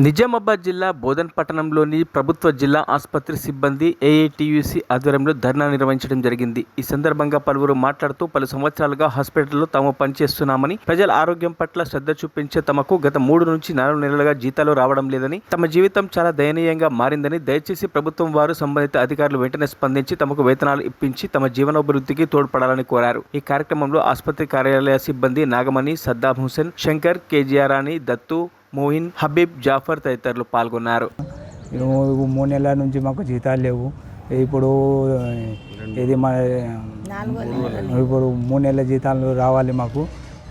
నిజామాబాద్ జిల్లా బోధన్ పట్టణంలోని ప్రభుత్వ జిల్లా ఆసుపత్రి సిబ్బంది ఏఐటియుసి ఆధ్వర్యంలో ధర్నా నిర్వహించడం జరిగింది. ఈ సందర్భంగా పలువురు మాట్లాడుతూ పలు సంవత్సరాలుగా హాస్పిటల్లో తాము పనిచేస్తున్నామని ప్రజల ఆరోగ్యం పట్ల శ్రద్ధ చూపించే తమకు గత మూడు నుంచి నాలుగు నెలలుగా జీతాలు రావడం లేదని తమ జీవితం చాలా దయనీయంగా మారిందని దయచేసి ప్రభుత్వం వారు సంబంధిత అధికారులు వెంటనే స్పందించి తమకు వేతనాలు ఇప్పించి తమ జీవనోభివృద్ధికి తోడ్పడాలని కోరారు. ఈ కార్యక్రమంలో ఆసుపత్రి కార్యాలయ సిబ్బంది నాగమణి సద్దాం హుసేన్ శంకర్ కేజీఆర్ రాణి దత్తు మోహిన్ హబీబ్ జాఫర్ తదితరులు పాల్గొన్నారు. మూడు నెలల నుంచి మాకు జీతాలు లేవు. ఇప్పుడు ఇది మా ఇప్పుడు మూడు నెలల జీతాలు రావాలి మాకు.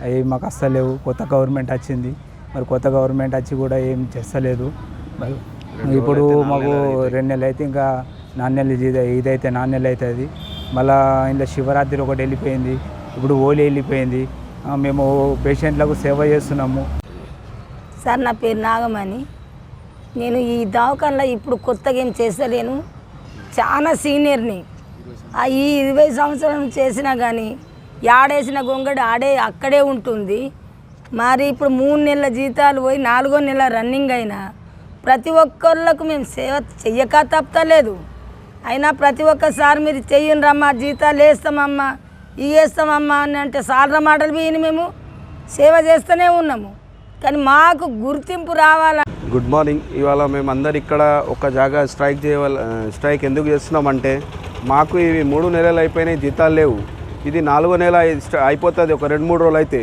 అవి మాకు అస్సలు లేవు కొత్త గవర్నమెంట్ వచ్చింది. మరి కొత్త గవర్నమెంట్ వచ్చి కూడా ఏం చేస్తలేదు. మరి ఇప్పుడు మాకు రెండు నెలలు అయితే ఇంకా నాలుగు నెలలు జీత ఇదైతే నాలుగు నెలలు అవుతుంది మళ్ళా ఇంట్లో శివరాత్రి ఒకటి వెళ్ళిపోయింది. ఇప్పుడు హోలీ వెళ్ళిపోయింది. మేము పేషెంట్లకు సేవ చేస్తున్నాము. సార్ నా పేరు నాగమణి. నేను ఈ దవాఖానలో ఇప్పుడు కొత్తగా ఏం చేస్తలేను. చాలా సీనియర్ని. ఈ ఇరవై సంవత్సరం చేసినా కానీ ఆడేసిన గొంగడి ఆడే అక్కడే ఉంటుంది. మరి ఇప్పుడు మూడు నెలల జీతాలు పోయి నాలుగో నెల రన్నింగ్ అయినా ప్రతి ఒక్కళ్ళకు మేము సేవ చెయ్యక తప్పలేదు. అయినా ప్రతి ఒక్కసారి మీరు చెయ్యను రమ్మా జీతాలు వేస్తామమ్మా ఇవి వేస్తామమ్మా అని అంటే సార్ల మాటలు పోయిన మేము. సేవ చేస్తూనే ఉన్నాము. కానీ మాకు గుర్తింపు రావాల గుడ్ మార్నింగ్ ఇవాళ మేము ఇక్కడ ఒక జాగా స్ట్రైక్ చేయవల స్ట్రైక్ ఎందుకు చేస్తున్నామంటే మాకు ఇవి మూడు నెలలు అయిపోయినాయి జీతాలు లేవు. ఇది నాలుగో నెల అయిపోతుంది ఒక రెండు మూడు రోజులు అయితే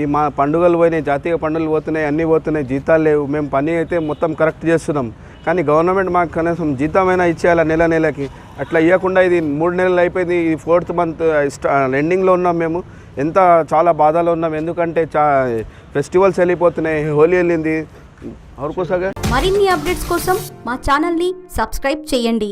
ఈ మా పండుగలు పోయినాయి జాతీయ పండుగలు పోతున్నాయి అన్నీ పోతున్నాయి జీతాలు లేవు. మేము పని అయితే మొత్తం కరెక్ట్ చేస్తున్నాం. కానీ గవర్నమెంట్ మాకు కనీసం జీతమైనా ఇచ్చేయాలి నెల నెలకి? అట్లా ఇవ్వకుండా ఇది మూడు నెలలు అయిపోయింది ఈ ఫోర్త్ మంత్ ఎండింగ్లో ఉన్నాం మేము. ఎంత చాలా బాధలో ఉన్నాం. ఎందుకంటే చా ఫెస్టివల్స్ వెళ్ళిపోతున్నాయి. హోలీ వెళ్ళింది. మరిన్ని అప్డేట్స్ కోసం మా ఛానల్ని సబ్స్క్రైబ్ చేయండి.